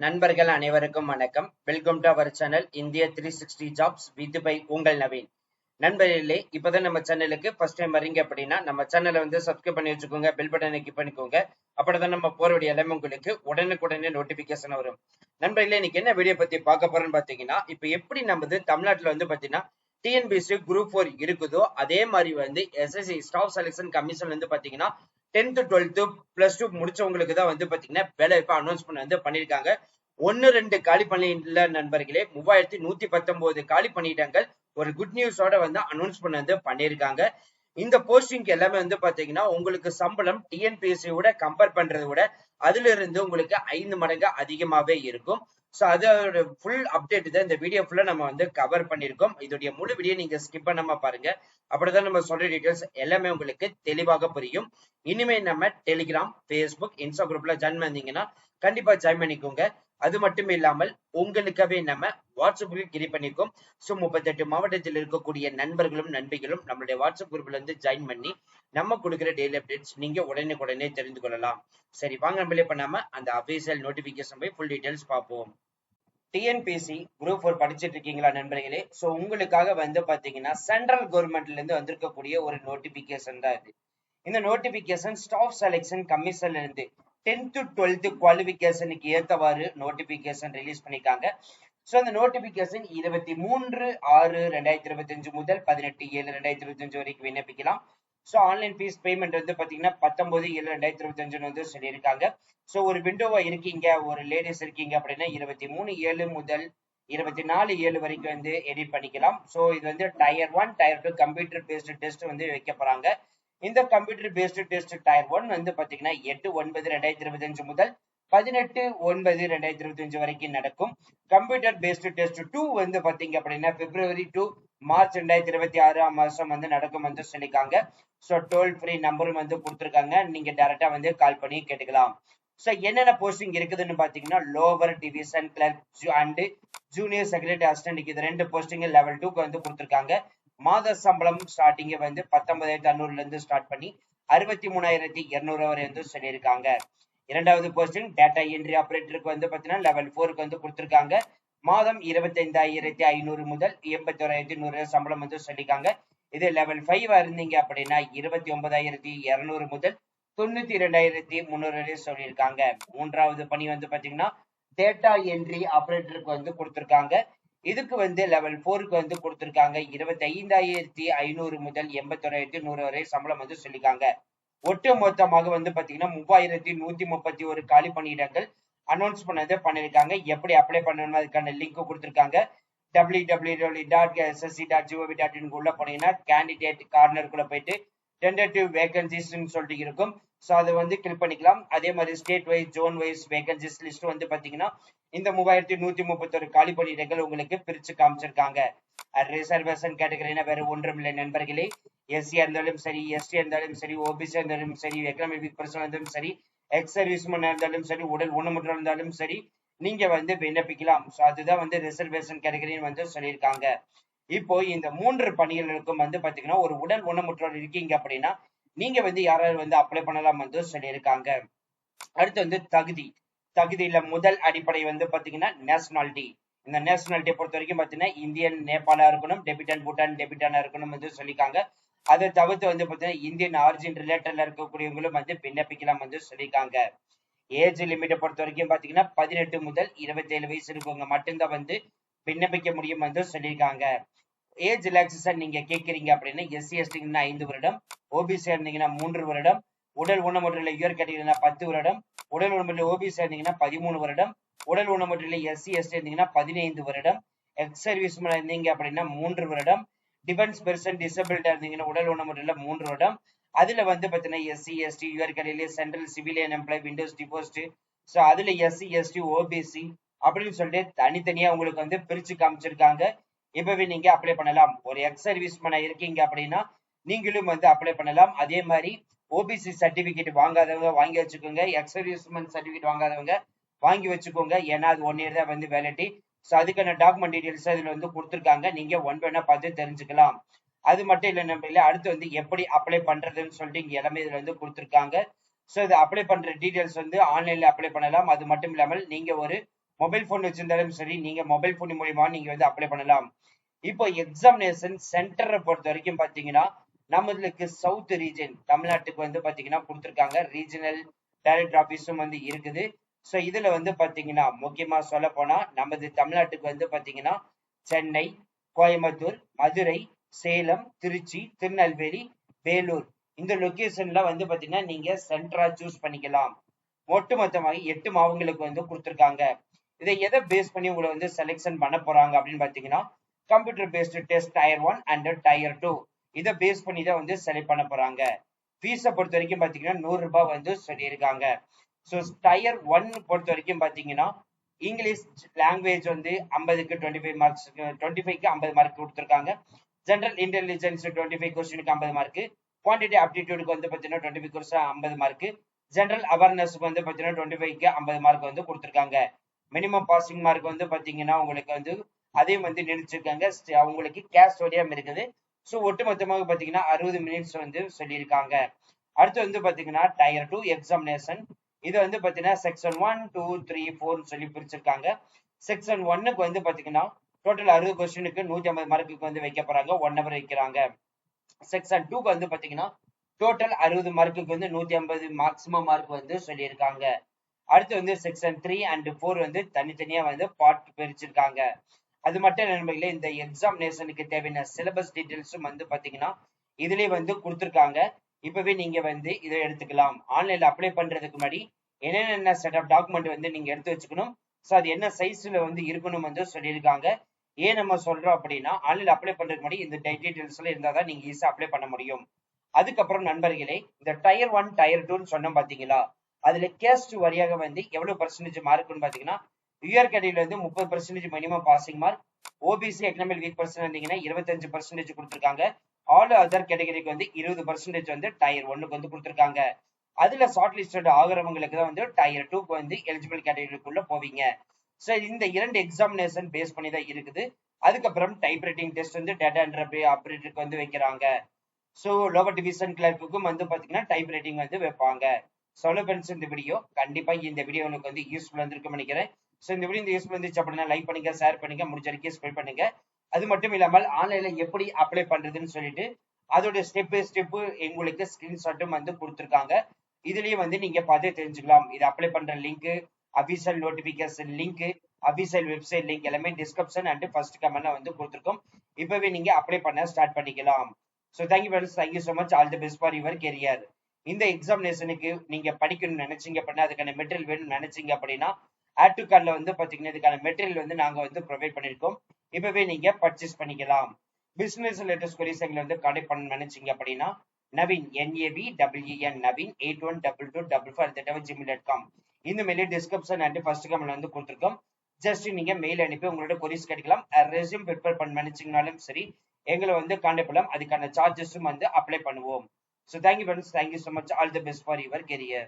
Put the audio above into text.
நண்பர்கள் அனைவருக்கும் வணக்கம். Welcome to our channel India three sixty jobs with by உங்கள் நவீன். நண்பர்களே இப்பதான் நம்ம சேனலுக்கு ஃபர்ஸ்ட் டைம் வரீங்க அப்படின்னா நம்ம சேனலை வந்து சப்ஸ்கிரைப் பண்ணி வச்சுக்கோங்க பெல் பட்டனை கிளிக் பண்ணிக்கோங்க. அப்பதான் நம்ம போறவுடைய எல்லாமே உங்களுக்கு உடனுக்குடனே நோட்டிபிகேஷன் வரும். நண்பர்களே இன்னைக்கு என்ன வீடியோ பத்தி பார்க்க போறோம்னு பாத்தீங்கன்னா இப்ப எப்படி நம்ம தமிழ்நாட்டுல வந்து பாத்தீங்கன்னா டிஎன்பிஎஸ்சி குரூப் ஃபோர் இருக்குதோ அதே மாதிரி வந்து எஸ்எஸ்சி ஸ்டாஃப் செலெக்ஷன் கமிஷன் வந்து பாத்தீங்கன்னா டென்த் டுவெல்த் பிளஸ் டூ முடிச்சவங்களுக்கு தான் வந்து பாத்தீங்கன்னா வேலை இப்ப அனௌன்ஸ்மெண்ட் வந்து பண்ணிருக்காங்க. ஒன்னு ரெண்டு காலி பண்ணிடல நண்பர்களே. மூவாயிரத்தி நூத்தி பத்தொன்பது காலி பண்ணிட்டாங்கள். ஒரு குட் நியூஸோட வந்து அனௌன்ஸ்மெண்ட் வந்து பண்ணியிருக்காங்க இந்த போஸ்டிங் எல்லாமே வந்து பாத்தீங்கன்னா உங்களுக்கு சம்பளம் டிஎன்பிஎஸ்சி விட கம்பேர் பண்றதை விட அதுல இருந்து உங்களுக்கு ஐந்து மடங்கு அதிகமாவே இருக்கும். ஸோ அதோட ஃபுல் அப்டேட் தான். இந்த வீடியோ ஃபுல்லா நம்ம வந்து கவர் பண்ணியிருக்கோம். இதோடைய முழு வீடியோ நீங்க ஸ்கிப் பண்ணாம பாருங்க. அப்படிதான் நம்ம சொல்ற டீட்டெயில்ஸ் எல்லாமே உங்களுக்கு தெளிவாக புரியும். இனிமே நம்ம டெலிகிராம் ஃபேஸ்புக் இன்ஸ்டா குரூப்ல ஜாயின் பண்ணீங்கன்னா கண்டிப்பா ஜாயின் பண்ணிக்கோங்க. அது மட்டும் இல்லாமல் உங்களுக்காகவே நம்ம வாட்ஸ்அப்புக்கு கிரி பண்ணிருக்கோம் ஸோ முப்பத்தெட்டு மாவட்டத்தில் இருக்கக்கூடிய நண்பர்களும் நண்பிகளும் நம்மளுடைய வாட்ஸ்அப் குரூப்ல இருந்து ஜாயின் பண்ணி நம்ம கொடுக்குற டெய்லி அப்டேட்ஸ் நீங்க உடனே உடனே தெரிந்து கொள்ளலாம். சரி வாங்க நம்மளே பண்ணாம அந்த அபிஷியல் நோட்டிபிகேஷன் போய் ஃபுல் டீடைல்ஸ் பார்ப்போம். டிஎன்பிசி குரூப் ஃபோர் படிச்சுட்டு இருக்கீங்களா நண்பர்களே? ஸோ உங்களுக்காக வந்து பாத்தீங்கன்னா சென்ட்ரல் கவர்மெண்ட்ல இருந்து வந்திருக்கக்கூடிய ஒரு நோட்டிபிகேஷன் தான் இது. இந்த நோட்டிபிகேஷன் ஸ்டாஃப் செலெக்ஷன் கமிஷன்ல இருந்து டென்த் டுவெல்த் குவாலிபிகேஷனுக்கு ஏத்தவாறு நோட்டிபிகேஷன் ரிலீஸ் பண்ணிருக்காங்க. ஸோ அந்த நோட்டிபிகேஷன் இருபத்தி மூன்று ஆறு ரெண்டாயிரத்தி இருபத்தி அஞ்சு முதல் பதினெட்டு ஏழு ரெண்டாயிரத்தி இருபத்தஞ்சு வரைக்கும் விண்ணப்பிக்கலாம். ஸோ ஆன்லைன் ஃபீஸ் பேமெண்ட் வந்து பாத்தீங்கன்னா பத்தொன்பது ஏழு ரெண்டாயிரத்தி இருபத்தி அஞ்சுன்னு வந்து சொல்லியிருக்காங்க. ஸோ ஒரு விண்டோவா இருக்கீங்க ஒரு லேடிஸ் இருக்கீங்க அப்படின்னா இருபத்தி மூணு ஏழு முதல் இருபத்தி நாலு ஏழு வரைக்கும் வந்து எடிட் பண்ணிக்கலாம். ஸோ இது வந்து tier one tier two computer based test வந்து வைக்க போறாங்க. இந்த computer based test tier one வந்து பாத்தீங்கன்னா எட்டு ஒன்பது ரெண்டாயிரத்தி இருபத்தி அஞ்சு முதல் பதினெட்டு ஒன்பது ரெண்டாயிரத்தி இருபத்தி அஞ்சு வரைக்கும் நடக்கும். கம்ப்யூட்டர் பேஸ்டு டெஸ்ட் டூ வந்து பாத்தீங்க அப்படின்னா பிப்ரவரி டூ மார்ச் ரெண்டாயிரத்தி இருபத்தி ஆறாம் மாசம் வந்து நடக்கும் வந்து சொல்லியிருக்காங்க. ஸோ டோல் ஃப்ரீ நம்பரும் வந்து கொடுத்துருக்காங்க. நீங்க டைரக்டா வந்து கால் பண்ணி கேட்டுக்கலாம். ஸோ என்னென்ன போஸ்டிங் இருக்குதுன்னு பாத்தீங்கன்னா lower division clerk and junior secretary assistant இது ரெண்டு போஸ்டிங் லெவல் டூக்கு வந்து கொடுத்துருக்காங்க. மாத சம்பளம் ஸ்டார்டிங்க வந்து பத்தொன்பதாயிரத்தி அறுநூறுல இருந்து ஸ்டார்ட் பண்ணி அறுபத்தி மூணாயிரத்தி இருநூறு வரை வந்து சொல்லியிருக்காங்க. இரண்டாவது போஸ்டிங் டேட்டா என்ட்ரி ஆபரேட்டருக்கு வந்து பாத்தீங்கன்னா லெவல் ஃபோருக்கு வந்து கொடுத்துருக்காங்க. மாதம் இருபத்தி ஐந்தாயிரத்தி ஐநூறு முதல் எண்பத்தி ஓராயிரத்தி நூறு சம்பளம் வந்து சொல்லியிருக்காங்க. இது லெவல் ஃபைவ் இருந்தீங்க அப்படின்னா இருபத்தி ஒன்பதாயிரத்தி இருநூறு முதல் தொண்ணூத்தி இரண்டாயிரத்தி முந்நூறு வரை சொல்லியிருக்காங்க. மூன்றாவது பணி வந்து பாத்தீங்கன்னா டேட்டா என்ட்ரி ஆபரேட்டருக்கு வந்து கொடுத்துருக்காங்க. இதுக்கு வந்து லெவல் ஃபோருக்கு வந்து கொடுத்துருக்காங்க. இருபத்தி ஐந்தாயிரத்தி ஐநூறு முதல் எண்பத்தொராயிரத்தி நூறு வரை சம்பளம் வந்து சொல்லியிருக்காங்க. ஒட்டு மொத்தமாக வந்து பாத்தீங்கன்னா மூவாயிரத்தி நூத்தி முப்பத்தி ஒரு காலி பணியிடங்கள் அனௌன்ஸ் பண்ணதை பண்ணிருக்காங்க எப்படி அப்ளை பண்ணணும் அதுக்கான லிங்க் கொடுத்துருக்காங்க. W W W dot SSC dot GOV dot in உள்ள போனீங்கன்னா கேண்டிடேட் கார்னருக்குள்ள போயிட்டு டென்டேட்டிவ் வேகன்சிஸ்ன்னு சொல்லிட்டு இருக்கும். ஸோ அதை வந்து கிளிக் பண்ணிக்கலாம். அதே மாதிரி state wise zone wise vacancies list வந்து பாத்தீங்கன்னா இந்த மூவாயிரத்தி நூத்தி முப்பத்தொரு காலி பணியிடங்கள் உங்களுக்கு பிரிச்சு காமிச்சிருக்காங்க. ரிசர்வேஷன் கேட்டகரினா வேற ஒன்றும் இல்லை நண்பர்களே. எஸ்சியா இருந்தாலும் சரி எஸ்டி இருந்தாலும் சரி ஓபிசி இருந்தாலும் சரி எக்கனாமிக் பர்சன் இருந்தாலும் சரி எக்ஸ் சர்வீஸ்மேன் இருந்தாலும் சரி உடல் ஊனமுற்ற இருந்தாலும் சரி நீங்க வந்து விண்ணப்பிக்கலாம். ஸோ அதுதான் வந்து ரிசர்வேஷன் கேட்டகரின்னு வந்து சொல்லியிருக்காங்க. இப்போ இந்த மூன்று பணிகளுக்கும் வந்து பாத்தீங்கன்னா ஒரு உடல் ஊனமுற்றோர் இருக்கீங்க அப்படின்னா நீங்க வந்து யாராவது வந்து அப்ளை பண்ணலாம் வந்து சொல்லியிருக்காங்க. அடுத்து வந்து தகுதி. தகுதியில முதல் அடிப்படை வந்து பாத்தீங்கன்னா நேஷனாலிட்டி இந்த நேஷனாலிட்டியை பொறுத்த வரைக்கும் பாத்தீங்கன்னா இந்தியன் நேபாளா இருக்கணும் டெபிட்டன் பூட்டான் டெபிட்டானா இருக்கணும் வந்து சொல்லியிருக்காங்க. அதை தவிர்த்து வந்து பாத்தீங்கன்னா இந்தியன் ஆரிஜின் ரிலேட்டட்ல இருக்கக்கூடியவங்களும் வந்து விண்ணப்பிக்கலாம் வந்து சொல்லியிருக்காங்க. ஏஜ் லிமிட்டை பொறுத்த வரைக்கும் பாத்தீங்கன்னா பதினெட்டு முதல் இருபத்தேழு வயசு இருக்கவங்க மட்டும்தான் வந்து விண்ணப்பிக்க முடியும் வந்து சொல்லியிருக்காங்க. ஏஜ் ரிலாக்ஸேஷன் நீங்க கேட்கறீங்க அப்படின்னா எஸ்சி எஸ்டிங்கன்னா ஐந்து வருடம் ஓபிசி இருந்தீங்கன்னா மூன்று வருடம் உடல் ஊனமுற்றில யுவர் கேட்டீங்கன்னா பத்து வருடம் உடல் ஊனமுற்றில ஓபிசி இருந்தீங்கன்னா பதிமூணு வருடம் உடல் ஊனமுற்றில எஸ்சி எஸ்டி இருந்தீங்கன்னா பதினைந்து வருடம் எக்ஸ் சர்வீஸ் இருந்தீங்க அப்படின்னா மூன்று வருடம் டிஃபென்ஸ் பெர்சன் டிசபிலிட்டா இருந்தீங்கன்னா உடல் ஊனமுற்றில மூன்று வருடம். அதுல வந்து பாத்தீங்கன்னா SC ST your central civilian employ widows divorced so அதுல எஸ்சி எஸ்டி ஓபிசி அப்படின்னு சொல்லிட்டு தனித்தனியா உங்களுக்கு வந்து பிரிச்சு காமிச்சிருக்காங்க. இப்பவே நீங்க அப்ளை பண்ணலாம். ஒரு எக்ஸ் சர்வீஸ் மேன இருக்கீங்க அப்படின்னா நீங்களும் வந்து அப்ளை பண்ணலாம். அதே மாதிரி ஓபிசி சர்டிபிகேட் வாங்காதவங்க வாங்கி வச்சுக்கோங்க. எக்ஸ் சர்வீஸ்மேன் சர்டிபிகேட் வாங்காதவங்க வாங்கி வச்சுக்கோங்க. ஏன்னா அது ஒன் இயர் தான் வந்து வேலிட்டி ஸோ அதுக்கான டாக்குமெண்ட் டீடைல்ஸ் இதில் வந்து கொடுத்துருக்காங்க. நீங்க ஒன் பை பார்த்து தெரிஞ்சுக்கலாம். அது மட்டும் இல்லை நம்ம இல்லை அடுத்து வந்து எப்படி அப்ளை பண்றதுன்னு சொல்லிட்டு இங்கே எல்லாமே இதில் வந்து கொடுத்துருக்காங்க. ஸோ இது அப்ளை பண்ணுற டீடைல்ஸ் வந்து ஆன்லைன்ல அப்ளை பண்ணலாம். அது மட்டும் இல்லாமல் நீங்க ஒரு மொபைல் ஃபோன் வச்சிருந்தாலும் சரி நீங்க மொபைல் ஃபோன் மூலிமா நீங்க வந்து அப்ளை பண்ணலாம். இப்போ எக்ஸாமினேஷன் சென்டரை பொறுத்த வரைக்கும் பார்த்தீங்கன்னா நம்மளுக்கு சவுத் ரீஜன் தமிழ்நாட்டுக்கு வந்து பார்த்தீங்கன்னா கொடுத்துருக்காங்க. ரீஜனல் டைரக்டர் ஆஃபீஸும் வந்து இருக்குது. ஸோ இதுல வந்து பாத்தீங்கன்னா முக்கியமா சொல்ல போனா நமது தமிழ்நாட்டுக்கு வந்து பாத்தீங்கன்னா சென்னை கோயம்புத்தூர் மதுரை சேலம் திருச்சி திருநெல்வேலி வேலூர். இந்த லொகேஷன்ல வந்து பாத்தீங்கன்னா நீங்க சென்டரா சூஸ் பண்ணிக்கலாம். ஒட்டுமொத்தமாக எட்டு மாவங்களுக்கு வந்து கொடுத்துருக்காங்க. இதை எதை பேஸ் பண்ணி உங்களை வந்து செலெக்ஷன் பண்ண போறாங்க அப்படின்னு பாத்தீங்கன்னா computer based test tier one and tier two இதை பேஸ் பண்ணி தான் வந்து செலக்ட் பண்ண போறாங்க. ஃபீஸை பொறுத்த வரைக்கும் பாத்தீங்கன்னா நூறு ரூபாய் வந்து சொல்லியிருக்காங்க. ஸோ டயர் ஒன் பொறுத்த வரைக்கும் பாத்தீங்கன்னா இங்கிலீஷ் லாங்குவேஜ் வந்து ஐம்பதுக்கு டுவெண்ட்டி ஃபைவ் மார்க்ஸ் டுவெண்ட்டி ஃபைவ்க்கு ஐம்பது மார்க் கொடுத்துருக்காங்க. ஜென்ரல் இன்டெலிஜென்ஸ் டுவெண்ட்டி ஃபைவ் கொஸ்டினுக்கு ஐம்பது மார்க் குவான்டிட்டி ஆப்டிடியூடுக்கு வந்து பார்த்தீங்கன்னா டுவெண்ட்டி ஃபைவ் கொஸ்டின் ஐம்பது மார்க் ஜென்ரல் அவேர்னஸ்க்கு வந்து பார்த்தீங்கன்னா டுவெண்ட்டி ஃபைவ்க்கு ஐம்பது மார்க் வந்து கொடுத்துருக்காங்க. மினிமம் பாசிங் மார்க் வந்து பார்த்தீங்கன்னா உங்களுக்கு வந்து அதையும் வந்து நினைச்சிருக்காங்க. அவங்களுக்கு கேஷ் வழியாக இருக்குது. ஸோ ஒட்டுமொத்தமாக பார்த்தீங்கன்னா அறுபது மினிட்ஸ் வந்து சொல்லியிருக்காங்க. அடுத்து வந்து பார்த்தீங்கன்னா டயர் டூ எக்ஸாமினேஷன் இது வந்து பார்த்தீங்கன்னா செக்ஷன் ஒன் டூ த்ரீ ஃபோர்னு சொல்லி பிரிச்சிருக்காங்க. செக்ஷன் ஒன்னுக்கு வந்து பார்த்தீங்கன்னா டோட்டல் அறுபது கொஸ்டினுக்கு நூற்றி ஐம்பது மார்க்குக்கு வந்து வைக்க போறாங்க. ஒன் ஹவர் வைக்கிறாங்க. செக்ஷன் டூக்கு வந்து பார்த்தீங்கன்னா டோட்டல் அறுபது மார்க்குக்கு வந்து நூற்றி ஐம்பது மேக்ஸிமம் மார்க் வந்து சொல்லியிருக்காங்க. அடுத்து வந்து செக்ஷன் த்ரீ அண்ட் ஃபோர் வந்து தனித்தனியா வந்து பாட் பிரிச்சிருக்காங்க. அது மட்டும் நண்பர்களே இந்த எக்ஸாமினேஷனுக்கு தேவையான சிலபஸ் டீட்டெயில்ஸும் வந்து பாத்தீங்கன்னா இதுலயே வந்து கொடுத்துருக்காங்க. இப்பவே நீங்க வந்து இதை எடுத்துக்கலாம். ஆன்லைன்ல அப்ளை பண்றதுக்கு முன்னாடி என்னென்ன செட் ஆஃப் டாக்குமெண்ட் வந்து நீங்க எடுத்து வச்சுக்கணும்? ஸோ அது என்ன சைஸ்ல வந்து இருக்கணும் வந்து சொல்லியிருக்காங்க. ஏன் நம்ம சொல்றோம் அப்படின்னா ஆன்லைன்ல அப்ளை பண்றதுக்கு முன்னாடி இந்த டீட்டெயில்ஸ் எல்லாம் இருந்தா தான் நீங்க ஈஸியா அப்ளை பண்ண முடியும். அதுக்கப்புறம் நண்பர்களே இந்த டயர் ஒன் டயர் டூன்னு சொன்னோம் பாத்தீங்களா? அதுல கேஸ்ட் வழியாக வந்து எவ்வளவு பர்சன்டேஜ் மார்க்னு பாத்தீங்கன்னா யூஆர் கேட்டகரியில வந்து முப்பது percentage minimum passing mark OBC economic weak person இருந்தீங்கன்னா இருபத்தஞ்சு பர்சன்டேஜ் கொடுத்துருக்காங்க. ஆல் அதர் கேட்டகரிக்கு வந்து இருபது பர்சன்டேஜ் வந்து டயர் ஒன்னுக்கு வந்து கொடுத்துருக்காங்க. அதுல ஷார்ட் லிஸ்டட் ஆகிறவங்களுக்கு தான் வந்து டயர் டூக்கு வந்து எலிஜிபிள் கேட்டகரிக்குள்ள போவீங்க. ஸோ இந்த இரண்டு எக்ஸாமினேஷன் பேஸ் பண்ணி தான் இருக்குது. அதுக்கப்புறம் டைப் ரைட்டிங் டெஸ்ட் வந்து டேட்டா என்ட்ரி ஆப்ரேட்டருக்கு வந்து வைக்கிறாங்க. ஸோ லோவர் டிவிஷன் கிளர்க்குக்கும் வந்து பார்த்தீங்கன்னா டைப் ரைட்டிங் வந்து வைப்பாங்க. சொல்ல ஃப்ரெண்ட்ஸ் இந்த வீடியோ கண்டிப்பா இந்த வீடியோ உங்களுக்கு வந்து யூஸ்ஃபுல் வந்திருக்கும் நினைக்கிறேன். ஸோ இந்த வீடியோ இந்த யூஸ்ஃபுல் வந்துச்சு அப்படின்னா லைக் பண்ணுங்க ஷேர் பண்ணுங்க முடிஞ்ச வரைக்கும் ஸ்பெல் பண்ணுங்க. அது மட்டும் இல்லாமல் ஆன்லைன்ல எப்படி அப்ளை பண்றதுன்னு சொல்லிட்டு அதோட ஸ்டெப் பை ஸ்டெப் உங்களுக்கு ஸ்கிரீன்ஷாட்டும் வந்து கொடுத்துருக்காங்க. இதுலயும் வந்து நீங்க பார்த்து தெரிஞ்சுக்கலாம். இது அப்ளை பண்ற link official notification link official website link எல்லாமே டிஸ்கிரிப்ஷன் அண்ட் ஃபர்ஸ்ட் கமெண்ட்ல வந்து கொடுத்துருக்கோம். இப்பவே நீங்க அப்ளை பண்ண ஸ்டார்ட் பண்ணிக்கலாம். So thank you friends thank you so much all the best for your career இந்த எக்ஸாமினேஷனுக்கு நீங்க படிக்கணும்னு நினைச்சீங்க அப்படின்னா அதுக்கான மெட்டீரியல் வேணும்னு நினைச்சீங்க அப்படின்னா ஆட் டு கார்டில் வந்து பார்த்தீங்கன்னா இதுக்கான மெட்டீரியல் வந்து நாங்க வந்து ப்ரொவைட் பண்ணியிருக்கோம். இப்பவே நீங்க பர்ச்சேஸ் பண்ணிக்கலாம். பிசினஸ் லேட்டஸ்ட் கொரிஸ் எங்களை வந்து கான்டாக்ட் பண்ண நினைச்சீங்க அப்படின்னா Naveen NAB WN Naveen eight one double two double five at Gmail dot com இந்த mail description and first comment வந்து கொடுத்துருக்கோம். ஜஸ்ட் நீங்க மெயில் அனுப்பி உங்களோட கொரிஸ் கிடைக்கலாம் ரெசியூம் ப்ரிப்பேர் பண்ண நினைச்சீங்கனாலும் சரி எங்களை வந்து கான்டாக்ட் பண்ணலாம் அதுக்கான சார்ஜஸும் வந்து அப்ளை பண்ணுவோம். So thank you friends thank you so much all the best for your career.